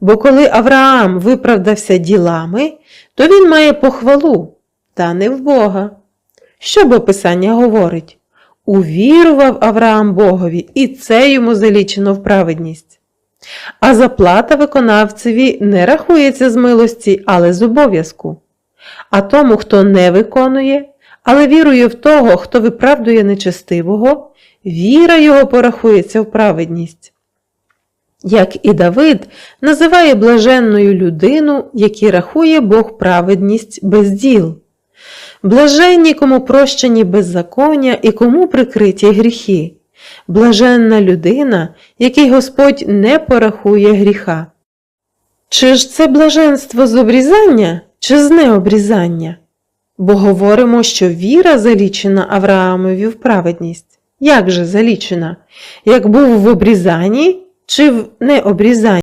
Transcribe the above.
Бо коли Авраам виправдався ділами, то він має похвалу, та не в Бога. Що бо Писання говорить? Увірував Авраам Богові, і це йому залічено в праведність. А заплата виконавцеві не рахується з милості, але з обов'язку. А тому, хто не виконує, але вірує в того, хто виправдує нечестивого, віра його порахується в праведність. Як і Давид називає блаженною людину, який рахує Бог праведність без діл. Блаженні, кому прощені беззаконня і кому прикриті гріхи. Блаженна людина, який Господь не порахує гріха. Чи ж це блаженство з обрізання, чи з необрізання? Бо говоримо, що віра залічена Авраамові в праведність. Як же залічена? Як був в обрізанні чи в необрізанні?